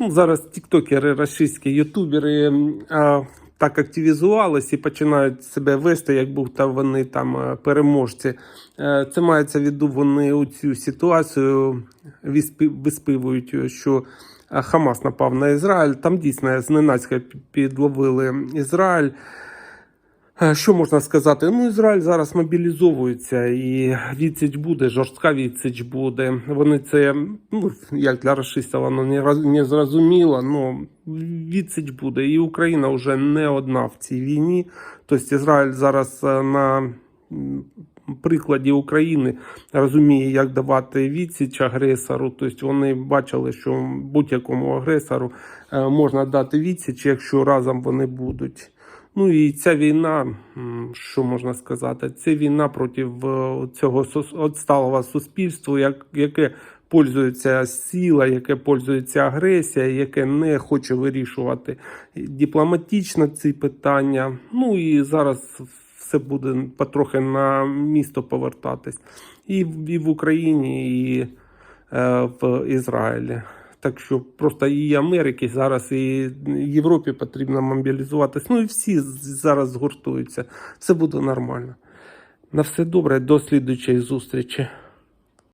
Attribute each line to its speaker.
Speaker 1: Ну, зараз тіктокери, російські ютубери а, так активізувалися і починають себе вести, як будто вони там е, переможці. Е, Це мається в виду, вони цю ситуацію виспи- виспивують, що е, Хамас напав на Ізраїль. Там дійсно зненацька підловили Ізраїль. Е, Що можна сказати? Ну, Ізраїль зараз мобілізовується і відсіч буде, жорстка відсіч буде. Вони це, ну, як для расистів, воно не, не зрозуміло, але відсіч буде. І Україна вже не одна в цій війні. Тобто Ізраїль зараз е, на прикладі України розуміє, як давати відсіч агресору. Тобто вони бачили, що будь-якому агресору е, можна дати відсіч, якщо разом вони будуть. Ну і ця війна, що можна сказати, це війна проти е, цього отсталого суспільства, як, яке пользується сила, яке пользується агресія, яке не хоче вирішувати дипломатично ці питання. Ну і зараз все буде потрохи на місто повертатись. І, в- і в Україні, і е, в Ізраїлі. Так що просто і Америки зараз, і Європі потрібно мобілізуватись. Ну і всі зараз згуртуються. Все буде нормально. На все добре, до слідчої зустрічі.